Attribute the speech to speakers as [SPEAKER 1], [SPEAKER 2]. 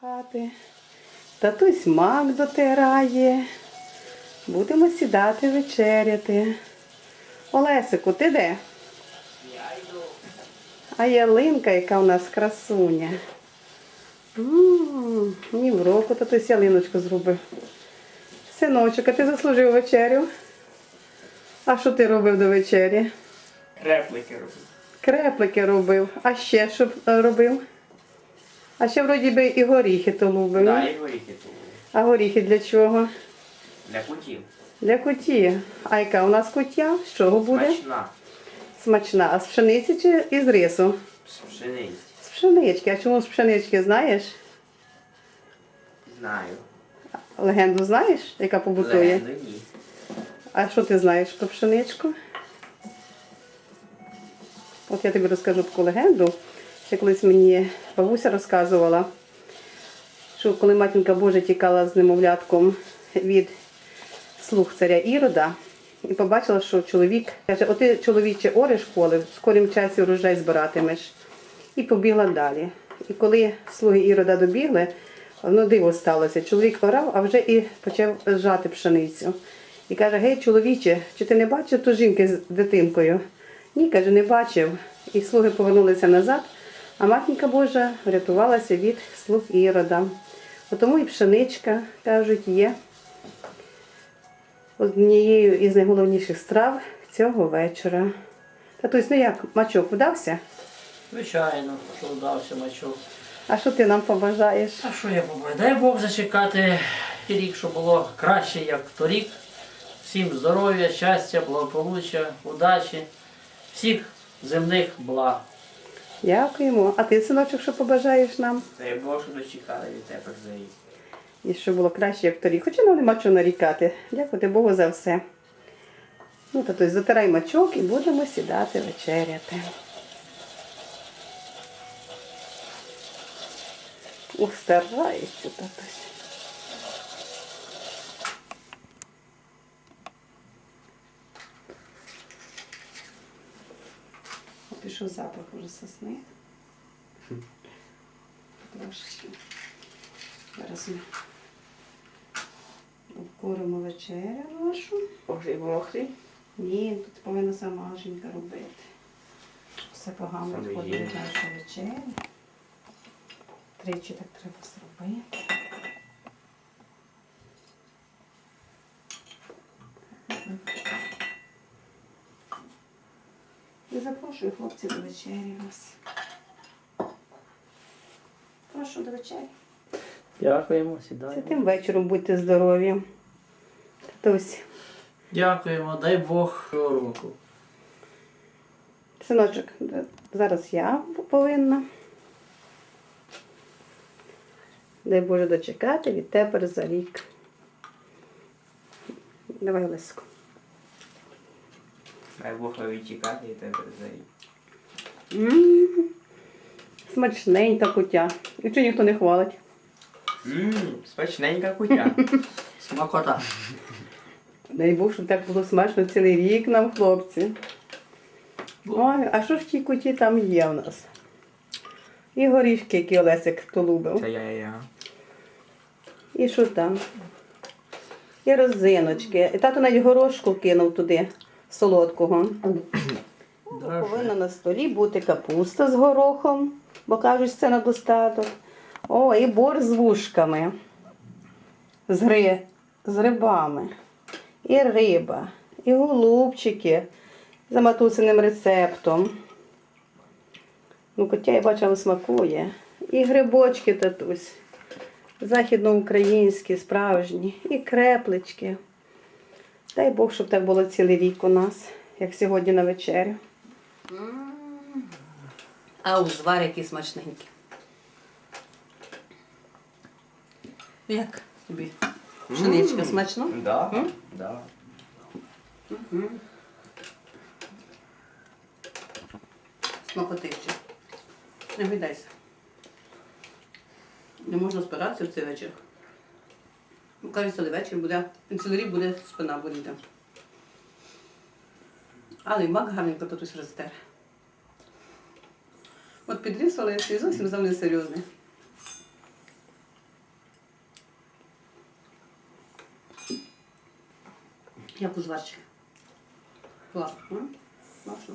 [SPEAKER 1] хати. Татусь мак дотирає. Будемо сідати вечеряти. Олесику, ти де? А ялинка, яка у нас красуня. Ні в року татусь ялиночку зробив. Синочок, а ти заслужив вечерю. А що ти робив до вечері?
[SPEAKER 2] Реплики робив.
[SPEAKER 1] Креплики робив. А ще що е, робив? А ще вроді би і горіхи то любив.
[SPEAKER 2] Да, і горіхи тут.
[SPEAKER 1] А горіхи для чого?
[SPEAKER 2] Для кутів.
[SPEAKER 1] Для куті. А яка у нас кутя? З чого буде?
[SPEAKER 2] Смачна.
[SPEAKER 1] Смачна. А з пшениці чи із рису?
[SPEAKER 2] З пшениці.
[SPEAKER 1] З пшенички. А чому з пшенички знаєш?
[SPEAKER 2] Знаю.
[SPEAKER 1] Легенду знаєш, яка побутує?
[SPEAKER 2] Легенду ні.
[SPEAKER 1] А що ти знаєш про пшеничку? От я тобі розкажу таку легенду. Ще колись мені бабуся розказувала, що коли матінка Божа тікала з немовлятком від слуг царя Ірода, і побачила, що чоловік каже, о ти чоловіче ореш поле, в скорім часі урожай збиратимеш. І побігла далі. І коли слуги Ірода добігли, воно диво сталося. Чоловік орав, а вже і почав жати пшеницю. І каже: Гей, чоловіче, чи ти не бачив ту жінки з дитинкою? Ні, каже, не бачив. І слуги повернулися назад, а матінка Божа врятувалася від слуг Ірода. Тому і пшеничка, кажуть, є однією із найголовніших страв цього вечора. Татусь, ну як, мачок вдався?
[SPEAKER 3] Звичайно, що вдався мачок.
[SPEAKER 1] А що ти нам побажаєш?
[SPEAKER 3] А що я побажаю? Дай Бог зачекати і рік, щоб було краще, як торік. Всім здоров'я, щастя, благополуччя, удачі, всіх земних благ.
[SPEAKER 1] Дякуємо. А ти, синочок, що побажаєш нам?
[SPEAKER 2] Дай Бог, що дочекали від тебе взагалі.
[SPEAKER 1] І що було краще, як торік. Хоча нам нема чого нарікати. Дякувати Богу за все. Ну, татусь, затирай мачок і будемо сідати вечеряти. Ух, старається татусь. Пішов запах уже сосни. Трошечки. Зараз ми обкуримо вечерю нашу.
[SPEAKER 2] Боже, мокрий.
[SPEAKER 1] Ні, тут повинна сама жінка робити. Все погано відходить від
[SPEAKER 2] жінка.
[SPEAKER 1] нашої. Тричі так треба зробити. І запрошую хлопців до вечері вас. Прошу до вечері.
[SPEAKER 3] Дякуємо,
[SPEAKER 1] Це
[SPEAKER 3] сідаємо.
[SPEAKER 1] тим вечором будьте здорові. Татусь,
[SPEAKER 3] Дякуємо, дай Бог цього року.
[SPEAKER 1] синочок, зараз я повинна. Дай Боже дочекати від тепер за рік. Давай лиску.
[SPEAKER 2] Дай Бог відчекати від тебе за
[SPEAKER 1] Смачненька кутя. І чи ніхто не хвалить?
[SPEAKER 2] Ммм, смачненька кутя.
[SPEAKER 3] Смакота.
[SPEAKER 1] Дай Бог, щоб так було смачно цілий рік нам, хлопці. Ой, а що ж в тій куті там є в нас? І горішки, які Олесик хто любив.
[SPEAKER 2] Це я, я, я.
[SPEAKER 1] І що там? І розиночки. І тато навіть горошку кинув туди солодкого. Повинна на столі бути капуста з горохом, бо кажуть, це на достаток. О, і борщ з вушками, з, гри, з рибами, і риба, і голубчики за матусиним рецептом. Ну, котя я бачила, смакує. І грибочки татусь. Західноукраїнські, справжні, і креплички. Дай Бог, щоб так було цілий рік у нас, як сьогодні на вечерю. А узвар який смачненький. Як тобі? Пшеничка смачно?
[SPEAKER 2] Да, да.
[SPEAKER 1] Смакотище. Не гойдайся. Не можна спиратися в цей вечір. Ну, кажуть, цілий вечір буде, цілий рік буде спина боліти. Але і мак гарненько татусь розтер. От підріс олець і зовсім за мене серйозний. Як у зварчик. Класно. Класно.